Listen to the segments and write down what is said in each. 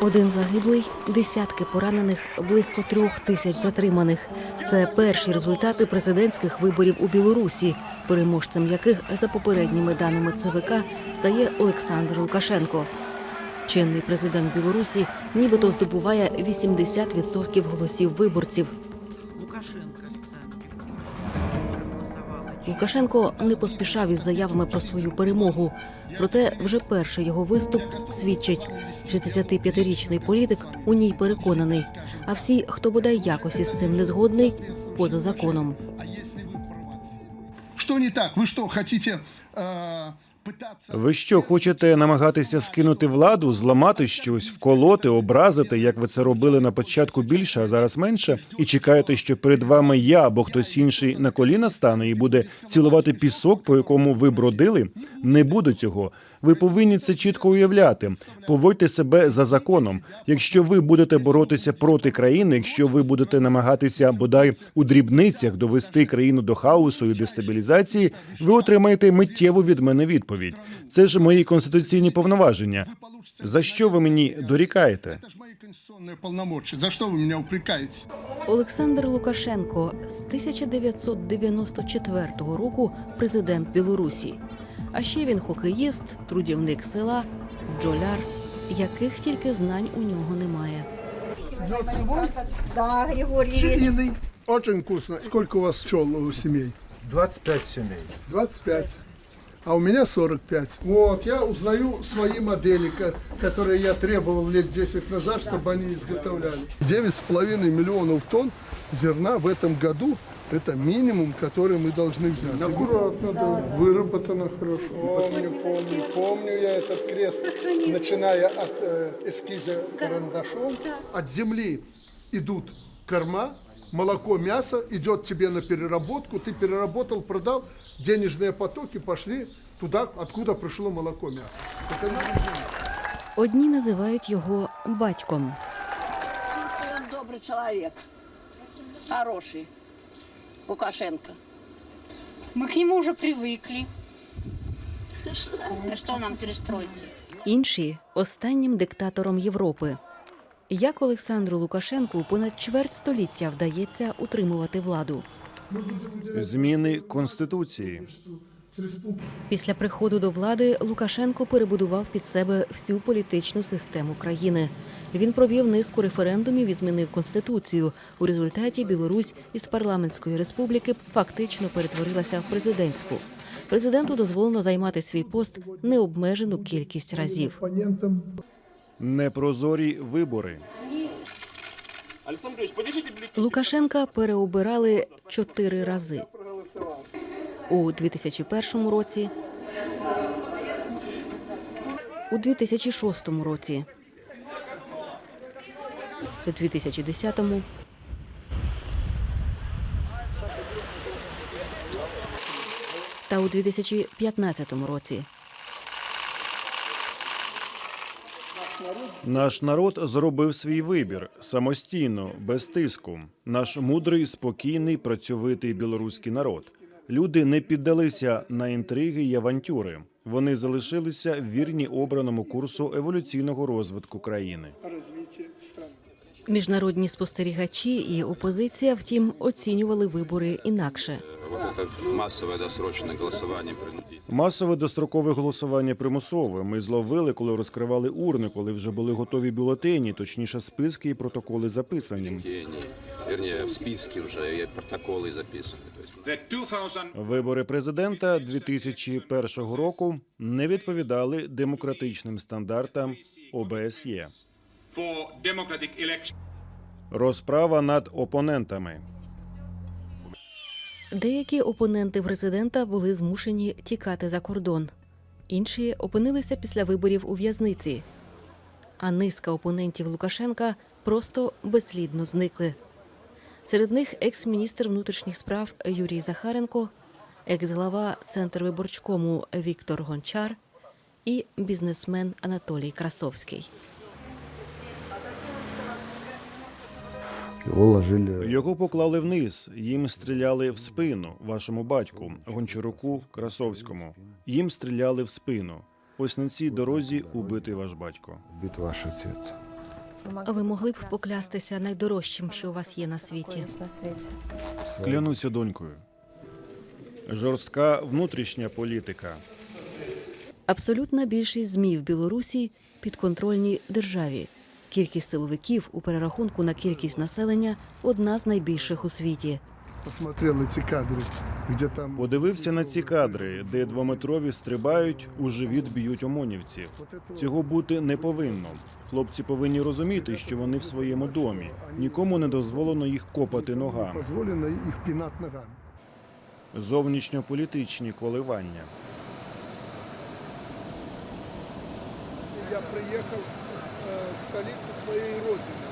Один загиблий, десятки поранених, близько трьох тисяч затриманих. Це перші результати президентських виборів у Білорусі, переможцем яких, за попередніми даними ЦВК, стає Олександр Лукашенко. Чинний президент Білорусі нібито здобуває 80% голосів виборців. Лукашенко не поспішав із заявами про свою перемогу. Проте вже перший його виступ свідчить, 65-річний політик у ній переконаний. А всі, хто бодай якось із цим не згодний, поза законом. А если вы провоцируете? Что не так? Вы что, хотите э, пытаться... Ви що, хочете намагатися скинути владу, зламати щось, вколоти, образити, як ви це робили на початку більше, а зараз менше, і чекаєте, що перед вами я або хтось інший на коліна стане і буде цілувати пісок, по якому ви бродили? Не буде цього. Ви повинні це чітко уявляти. Поводьте себе за законом. Якщо ви будете боротися проти країни, якщо ви будете намагатися бодай у дрібницях довести країну до хаосу і дестабілізації, ви отримаєте миттєву від мене відповідь. Це ж мої конституційні повноваження. За що ви мені дорікаєте? Это же мои конституционные полномочия. За что вы меня упрекаете? Олександр Лукашенко з 1994 року президент Білорусі. А ще він хокеїст, трудівник села, бджоляр, яких тільки знань у нього немає. Да, Григорий Ильич. Пчелиный. Очень вкусно. Сколько у вас пчел у семей? 25 семей. 25. А у меня 45. Вот, я узнаю свои модели, ко- которые я требовал лет 10 назад, чтобы они изготовляли. 9,5 миллионов тонн зерна в этом году – это минимум, который мы должны взять. Аккуратно, да. Выработано хорошо. Помню, помню, помню я этот крест, начиная от э, эскиза карандашом. От земли идут корма, молоко, мясо, идет тебе на переработку, ты переработал, продал, денежные потоки пошли туда, откуда пришло молоко, мясо. Это не Одні називають його батьком, добрый человек. Хороший. Лукашенко. Мы к нему уже привыкли. Что нам перестроить? інші останнім диктатором Європи. Як Олександру Лукашенку понад чверть століття вдається утримувати владу? Зміни конституції. Після приходу до влади Лукашенко перебудував під себе всю політичну систему країни. Він провів низку референдумів і змінив конституцію. У результаті Білорусь із парламентської республіки фактично перетворилася в президентську. Президенту дозволено займати свій пост необмежену кількість разів. Непрозорі вибори. Лукашенка переобирали чотири рази у 2001 році, у 2006 році, у 2010 та у 2015 році. Наш народ зробив свій вибір самостійно, без тиску. Наш мудрий, спокійний, працьовитий білоруський народ. Люди не піддалися на інтриги й авантюри. Вони залишилися вірні обраному курсу еволюційного розвитку країни. развития страны. Міжнародні спостерігачі і опозиція, втім, оцінювали вибори інакше. Вот это массовое досрочное голосование принудительно. Масове дострокове голосування примусове. Ми зловили, коли розкривали урни, коли вже були готові бюлетені, точніше списки і протоколи записані. Они, вернее, в списке уже и протоколы записаны. Вибори президента 2001 року не відповідали демократичним стандартам ОБСЄ. Розправа над опонентами. Деякі опоненти президента були змушені тікати за кордон, інші опинилися після виборів у в'язниці. А низка опонентів Лукашенка просто безслідно зникли. Серед них екс-міністр внутрішніх справ Юрій Захаренко, екс-глава Центрвиборчкому Віктор Гончар і бізнесмен Анатолій Красовський. Його поклали вниз. Їм стріляли в спину. Вашому батьку Гончаруку Красовському. Їм стріляли в спину. Ось на цій дорозі убитий ваш батько. убит ваш отец. А ви могли б поклястися найдорожчим, що у вас є на світі? Клянуся донькою. Жорстка внутрішня політика. Абсолютна більшість змі в Білорусі підконтрольні державі. Кількість силовиків у перерахунку на кількість населення одна з найбільших у світі. Посмотрел эти кадры, где там... Подивився на ці кадри, де двометрові стрибають, у живіт б'ють омонівців. Цього бути не повинно. Хлопці повинні розуміти, що вони в своєму домі. Нікому не дозволено їх копати ногами. Зовнішньополітичні коливання. Я приехал э, в столицу своей родины.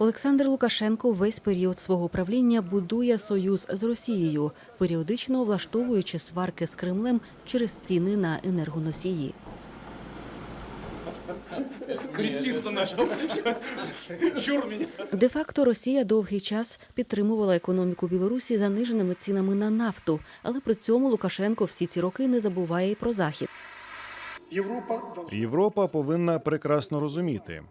Олександр Лукашенко весь період свого правління будує союз з Росією, періодично влаштовуючи сварки з Кремлем через ціни на енергоносії. Де-факто Росія довгий час підтримувала економіку Білорусі заниженими цінами на нафту, але при цьому Лукашенко всі ці роки не забуває й про захід. Европа Європа повинна прекрасно розуміти.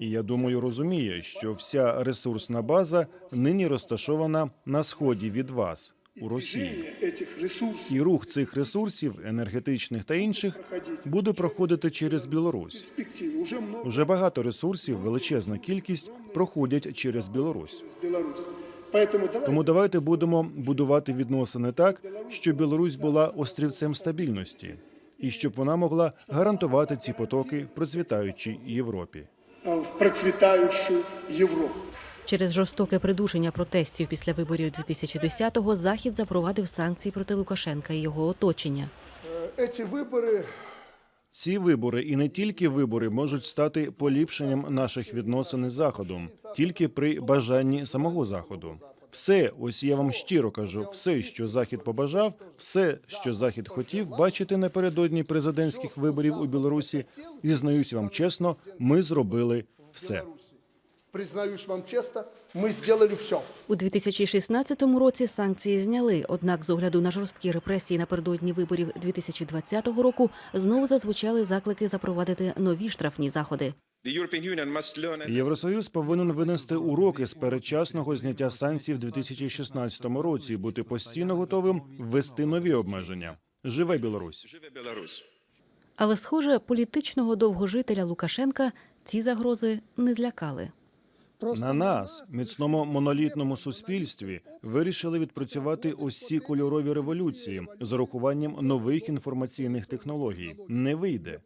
І я думаю, розуміє, що вся ресурсна база нині розташована на сході від вас у Росії. І рух цих ресурсів, енергетичних та інших, буде проходити через Білорусь. уже багато ресурсів, величезна кількість проходять через Білорусь. Тому давайте будемо будувати відносини так, щоб Білорусь була острівцем стабільності, і щоб вона могла гарантувати ці потоки в процвітаючій Європі. э, в процветающую Европу. Через жорстоке придушення протестів після виборів 2010-го Захід запровадив санкції проти Лукашенка і його оточення. Э, Эти выборы Ці вибори і не тільки вибори можуть стати поліпшенням наших відносин із заходом, тільки при бажанні самого заходу. Все, ось я вам щиро кажу, все, що захід побажав, все, що захід хотів бачити напередодні президентських виборів у Білорусі, зізнаюсь вам чесно, ми зробили все. признаюсь вам честно, мы сделали все. У 2016 році санкції зняли, однак з огляду на жорсткі репресії напередодні виборів 2020 року знову зазвучали заклики запровадити нові штрафні заходи. Євросоюз повинен винести уроки з передчасного зняття санкцій в 2016 році, і бути постійно готовим ввести нові обмеження. Живе Білорусь! живе Білорусь. Але, схоже, політичного довгожителя Лукашенка ці загрози не злякали. На нас, міцному монолітному суспільстві, вирішили відпрацювати усі кольорові революції з урахуванням нових інформаційних технологій. Не вийде.